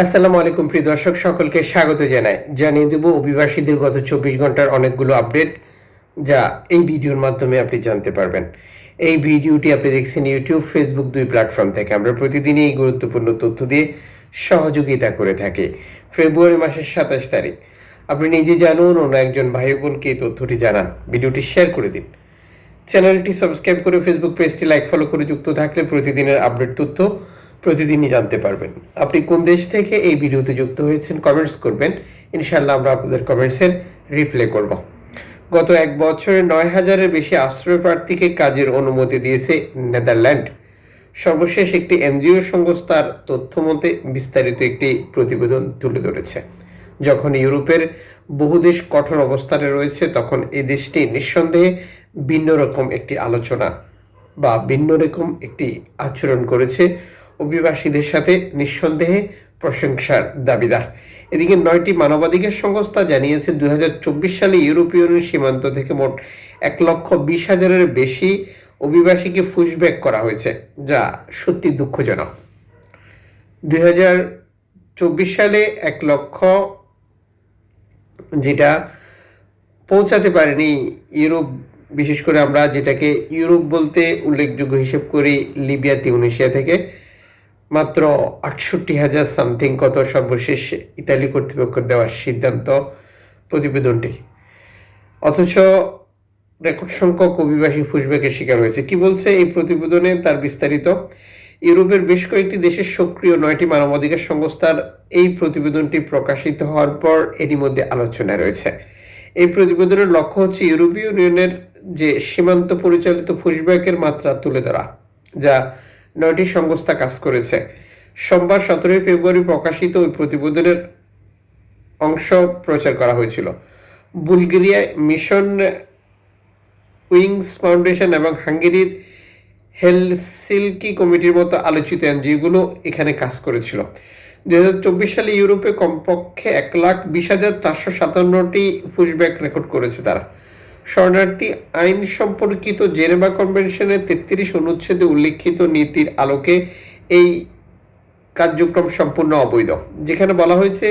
আসসালামু আলাইকুম, প্রিয় দর্শক, সকলকে স্বাগত জানাই। জানিয়ে দেব, অভিবাসীদের গত চব্বিশ ঘণ্টার অনেকগুলো আপডেট যা এই ভিডিওর মাধ্যমে আপনি জানতে পারবেন। এই ভিডিওটি আপনি দেখছেন ইউটিউব, ফেসবুক দুই প্ল্যাটফর্ম থেকে। আমরা প্রতিদিনই এই গুরুত্বপূর্ণ তথ্য দিয়ে সহযোগিতা করে থাকি। ফেব্রুয়ারি মাসের সাতাশ তারিখ। আপনি নিজে জানুন, অন্য একজন ভাই বোনকে এই তথ্যটি জানান। ভিডিওটি শেয়ার করে দিন। চ্যানেলটি সাবস্ক্রাইব করে ফেসবুক পেজটি লাইক, ফলো করে যুক্ত থাকলে প্রতিদিনের আপডেট তথ্য প্রতিদিনই জানতে পারবেন। আপনি কোন দেশ থেকে এই ভিডিওতে যুক্ত হয়েছেন কমেন্টস করবেন। ইনশাল্লাহ আমরা আপনাদের কমেন্টসের রিপ্লাই করব। গত এক বছরে নয় হাজারের বেশি আশ্রয় প্রার্থীকে কাজের অনুমতি দিয়েছে নেদারল্যান্ড। সর্বশেষ একটি এনজিও সংস্থার তথ্য মতে বিস্তারিত একটি প্রতিবেদন তুলে ধরেছে। যখন ইউরোপের বহু দেশ কঠোর অবস্থানে রয়েছে, তখন এই দেশটি নিঃসন্দেহে ভিন্ন রকম একটি আলোচনা বা ভিন্ন রকম একটি আচরণ করেছে। অভিবাসীদের সাথে নিঃসন্দেহে প্রশংসার দাবিদার। এদিকে নয়টি মানবাধিকার সংস্থা জানিয়েছে, দুই হাজার চব্বিশ সালে ইউরোপীয়নের সীমান্ত থেকে মোট এক লক্ষ বিশ হাজারের বেশি অভিবাসীকে ফুসব্যাক করা হয়েছে, যা সত্যি দুঃখজনক। দুই চব্বিশ সালে এক লক্ষ যেটা পৌঁছাতে পারেনি ইউরোপ, বিশেষ করে আমরা যেটাকে ইউরোপ বলতে উল্লেখযোগ্য হিসেব করি লিবিয়া, তিউনেশিয়া থেকে। মাত্র আটষট্টি হাজার সামথিং কত সর্বশেষ ইতালি কর্তৃপক্ষ দেওয়ার সিদ্ধান্ত প্রতিবেদনটি। অথচ রেকর্ড সংখ্যক অভিবাসী ফুসব্যাকের শিকার হয়েছে। কি বলছে এই প্রতিবেদনে তার বিস্তারিত? ইউরোপের বেশ কয়েকটি দেশের সক্রিয় নয়টি মানবাধিকার সংস্থার এই প্রতিবেদনটি প্রকাশিত হওয়ার পর এরই মধ্যে আলোচনায় রয়েছে। এই প্রতিবেদনের লক্ষ্য হচ্ছে ইউরোপীয় ইউনিয়নের যে সীমান্ত পরিচালিত ফুসব্যাকের মাত্রা তুলে ধরা, যা নয়টি সংস্থা কাজ করেছে। সোমবার সতেরোই ফেব্রুয়ারি প্রকাশিত ওই প্রতিবেদনের অংশ প্রচার করা হয়েছিল। বুলগেরিয়ায় মিশন উইংস ফাউন্ডেশন এবং হাঙ্গেরির হেলসিলকি কমিটির মতো আলোচিত এনজিওগুলো এখানে কাজ করেছিল। দু হাজার চব্বিশ সালে ইউরোপে কমপক্ষে এক লাখ বিশ হাজার চারশো সাতান্নটি পুশব্যাক রেকর্ড করেছে তারা। শরণার্থী আইন সম্পর্কিত জেনেভা কনভেনশনের তেত্রিশ অনুচ্ছেদে উল্লিখিত নীতির আলোকে এই কার্যক্রম সম্পূর্ণ অবৈধ। যেখানে বলা হয়েছে,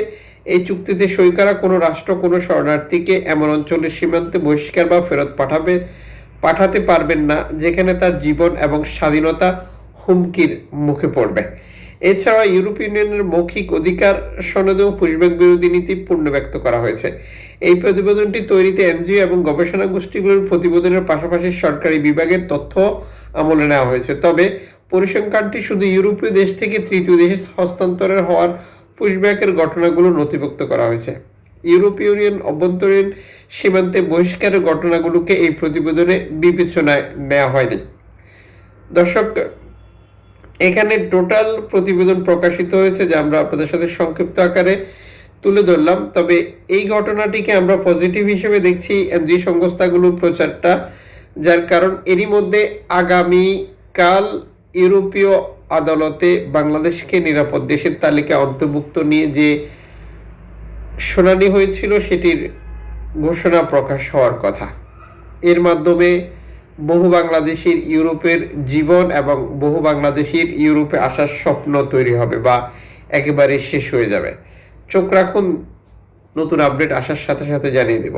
এই চুক্তিতে সই করা কোনো রাষ্ট্র, কোনো শরণার্থীকে এমন অঞ্চলের সীমান্তে বহিষ্কার বা ফেরত পাঠাবে, পাঠাতে পারবেন না, যেখানে তার জীবন এবং স্বাধীনতা হুমকির মুখে পড়বে। এছাড়া ইউরোপীয় ইউনিয়নের মৌখিক অধিকার সনদেও পুশব্যাক বিরোধী নীতি পূর্ণ ব্যক্ত করা হয়েছে। এই প্রতিবেদনটি তৈরিতে এনজিও এবং গবেষণা গোষ্ঠীগুলোর প্রতিবেদনের পাশাপাশি সরকারি বিভাগের তথ্য আমলে নেওয়া হয়েছে। তবে পরিসংখ্যানটি শুধু ইউরোপীয় দেশ থেকে তৃতীয় দেশে হস্তান্তরের হওয়ার পুশব্যাকের ঘটনাগুলো নথিভুক্ত করা হয়েছে। ইউরোপীয় ইউনিয়ন অভ্যন্তরীণ সীমান্তে বহিষ্কারের ঘটনাগুলোকে এই প্রতিবেদনে বিবেচনায় নেওয়া হয়নি। দর্শক, এখানে টোটাল প্রতিবেদন প্রকাশিত হয়েছে, যা আমরা আপনাদের সাথে সংক্ষিপ্ত আকারে তুলে ধরলাম। তবে এই ঘটনাটিকে আমরা পজিটিভ হিসেবে দেখছি এনজি সংস্থাগুলোর প্রচারটা, যার কারণ এরই মধ্যে আগামী কাল ইউরোপীয় আদালতে বাংলাদেশকে নিরাপদ দেশের তালিকা অন্তর্ভুক্ত নিয়ে যে শুনানি হয়েছিল, সেটির ঘোষণা প্রকাশ হওয়ার কথা। এর মাধ্যমে বহু বাংলাদেশির ইউরোপের জীবন এবং বহু বাংলাদেশির ইউরোপে আসার স্বপ্ন তৈরি হবে বা একেবারে শেষ হয়ে যাবে। চোখ রাখুন, নতুন আপডেট আসার সাথে সাথে জানিয়ে দেব।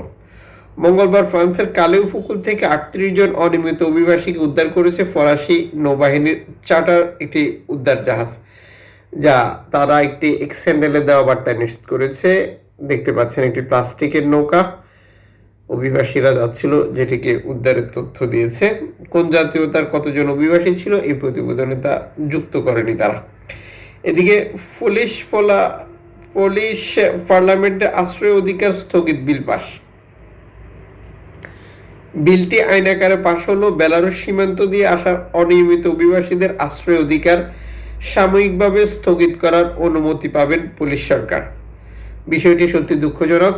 মঙ্গলবার ফ্রান্সের কালে উপকূল থেকে আটত্রিশ জন অনিয়মিত অভিবাসীকে উদ্ধার করেছে ফরাসি নৌবাহিনীর চার্টার, একটি উদ্ধার জাহাজ, যা তারা একটি এক্সেন্ডেলে দেওয়া বার্তায় নিশ্চিত করেছে। দেখতে পাচ্ছেন একটি প্লাস্টিকের নৌকা। অভিবাসীরা যাচ্ছিল, যেটিকে উদ্ধারের তথ্য দিয়েছে। কোন জাতীয়তার কতজন অভিবাসী ছিল, এই প্রতিবেদনে তা যুক্ত করেনি তারা। এদিকে পুলিশ পোলা পুলিশ পার্লামেন্টে আশ্রয় অধিকার স্থগিত, বিল পাস। বিলটি আইন আকারে পাশ হলো বেলারুশ সীমান্ত দিয়ে আসা অনিয়মিত অভিবাসীদের আশ্রয় অধিকার সাময়িকভাবে স্থগিত করার অনুমতি পাবেন পুলিশ সরকার। বিষয়টি সত্যি দুঃখজনক।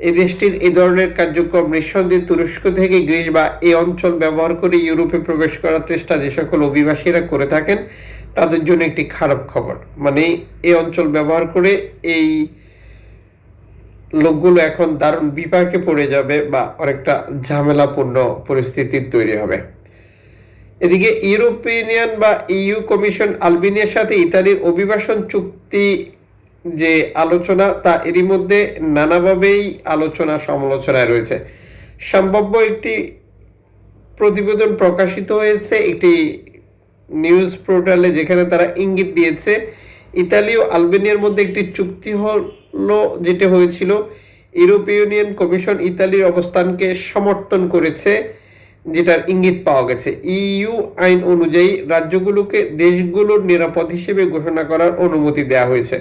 এই দেশটির এই ধরনের কার্যক্রম নিঃসন্দেহে তুরস্ক থেকে গ্রিস বা এই অঞ্চল ব্যবহার করে ইউরোপে প্রবেশ করার চেষ্টা যে সকল অভিবাসীরা করে থাকেন তাদের জন্য একটি খারাপ খবর। মানে এই অঞ্চল ব্যবহার করে এই লোকগুলো এখন দারুণ বিপাকে পড়ে যাবে বা অনেকটা ঝামেলাপূর্ণ পরিস্থিতি তৈরি হবে। এদিকে ইউরোপিয়ান বা ইউ কমিশন আলবেনিয়ার সাথে ইতালির অভিবাসন চুক্তি যে আলোচনা, তা এরই মধ্যে নানাভাবেই আলোচনা সমালোচনায় রয়েছে। সম্ভাব্য একটি প্রতিবেদন প্রকাশিত হয়েছে, একটি নিউজ পোর্টালে যেখানে তারা ইঙ্গিত দিয়েছে ইতালি ও আলবেনিয়ার মধ্যে একটি চুক্তি হলো যেটা হয়েছিল, ইউরোপীয় ইউনিয়ন কমিশন ইতালির অবস্থানকে সমর্থন করেছে, যেটার ইঙ্গিত পাওয়া গেছে। ইইউ আইন অনুযায়ী রাজ্যগুলোকে দেশগুলোর নিরাপদ হিসেবে ঘোষণা করার অনুমতি দেওয়া হয়েছে।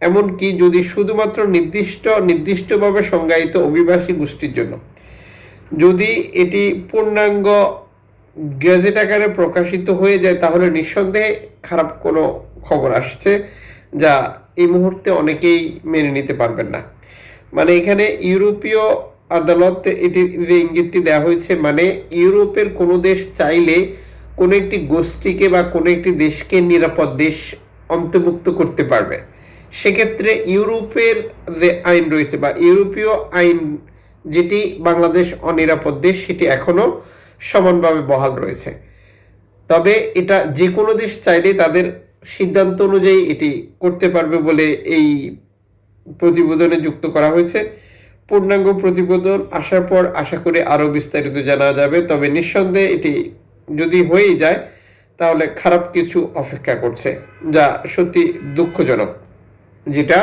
এমনকি যদি শুধুমাত্র নির্দিষ্ট, নির্দিষ্টভাবে সংজ্ঞায়িত অভিবাসী গোষ্ঠীর জন্য। যদি এটি পূর্ণাঙ্গ গ্যাজেট আকারে প্রকাশিত হয়ে যায়, তাহলে নিঃসন্দেহে খারাপ কোনো খবর আসছে যা এই মুহূর্তে অনেকেই মেনে নিতে পারবেন না। মানে এখানে ইউরোপীয় আদালত এটির যে ইঙ্গিতটি দেওয়া হয়েছে মানে ইউরোপের কোনো দেশ চাইলে কোনো একটি গোষ্ঠীকে বা কোনো একটি দেশকে নিরাপদ দেশ অন্তর্ভুক্ত করতে পারবে। সেক্ষেত্রে ইউরোপের যে আইন রয়েছে বা ইউরোপীয় আইন যেটি বাংলাদেশ অনিরাপদ দেশ, সেটি এখনও সমানভাবে বহাল রয়েছে। তবে এটা যে কোনো দেশ চাইলে তাদের সিদ্ধান্ত অনুযায়ী এটি করতে পারবে বলে এই প্রতিবেদনে যুক্ত করা হয়েছে। পূর্ণাঙ্গ প্রতিবেদন আসার পর আশা করি আরও বিস্তারিত জানা যাবে। তবে নিঃসন্দেহে এটি যদি হয়েই যায়, তাহলে খারাপ কিছু অপেক্ষা করছে, যা সত্যি দুঃখজনক, যেটা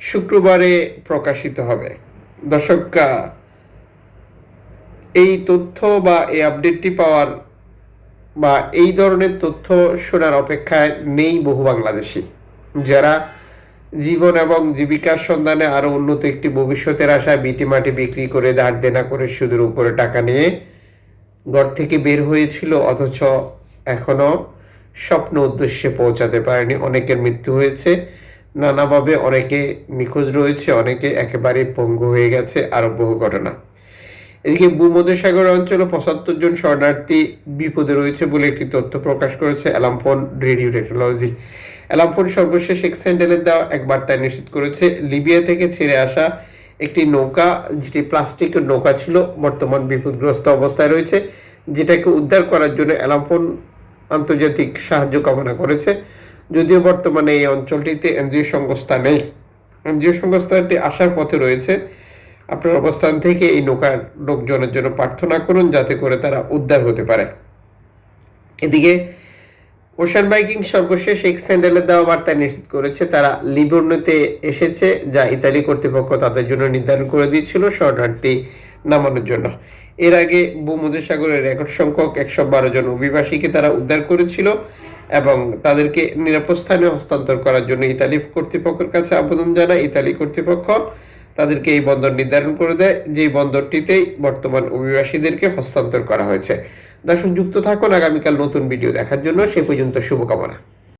শুক্রবারে প্রকাশিত হবে। দর্শক এই তথ্য বা এই আপডেটটি পাওয়ার বা এই ধরনের তথ্য শোনার অপেক্ষায় নেই বহু বাংলাদেশি। যারা জীবন এবং জীবিকার সন্ধানে আরও উন্নত একটি ভবিষ্যতের আশায় বিটি মাটি বিক্রি করে ধার দেনা করে সুদের উপরে টাকা নিয়ে ঘর থেকে বের হয়েছিল, অথচ এখনও স্বপ্ন উদ্দেশ্যে পৌঁছাতে পারেনি। অনেকের মৃত্যু হয়েছে, নানাভাবে অনেকে নিখোঁজ রয়েছে, অনেকে একেবারে পঙ্গু হয়ে গেছে আরও বহু ঘটনা। এদিকে ভূমধ্যসাগর অঞ্চলে পঁচাত্তর জন শরণার্থী বিপদে রয়েছে বলে একটি তথ্য প্রকাশ করেছে অ্যালামফোন রেডিও টেকনোলজি। অ্যালামফোন সর্বশেষ এক স্যান্ডেলের দেওয়া এক বার্তায় নিশ্চিত করেছে, লিবিয়া থেকে ছেড়ে আসা একটি নৌকা, যেটি প্লাস্টিকের নৌকা ছিল, বর্তমান বিপদগ্রস্ত অবস্থায় রয়েছে, যেটাকে উদ্ধার করার জন্য অ্যালামফোন আন্তর্জাতিক সাহায্য কামনা করেছে। যদিও বর্তমানে এই অঞ্চলটিতে এনজিও সংস্থা নেই। এনজিও সংস্থাটি আসার পথে রয়েছে আপনার অবস্থান থেকে এই নৌকার লোকজনের জন্য প্রার্থনা করুন যাতে করে তারা উদ্ধার হতে পারে। এদিকে, ওশান বাইকিং সর্বশেষ এক স্যান্ডেলের দেওয়া বার্তায় নিশ্চিত করেছে, তারা লিবর্নোতে এসেছে, যা ইতালি কর্তৃপক্ষ তাদের জন্য নির্ধারণ করে দিয়েছিল শরণার্থী নামানোর জন্য। এর আগে ভূমধ্যসাগরের রেকর্ড সংখ্যক একশো বারো জন অভিবাসীকে তারা উদ্ধার করেছিল এবং তাদেরকে নিরাপদ স্থানে হস্তান্তর করার জন্য ইতালি কর্তৃপক্ষের কাছে আবেদন জানায়। ইতালি কর্তৃপক্ষ তাদেরকে এই বন্দর নির্ধারণ করে দেয় যে বন্দরটিতেই বর্তমান অভিবাসীদেরকে হস্তান্তর করা হয়েছে। দর্শক, যুক্ত থাকুন। আগামীকাল নতুন ভিডিও দেখার জন্য সে পর্যন্ত শুভকামনা।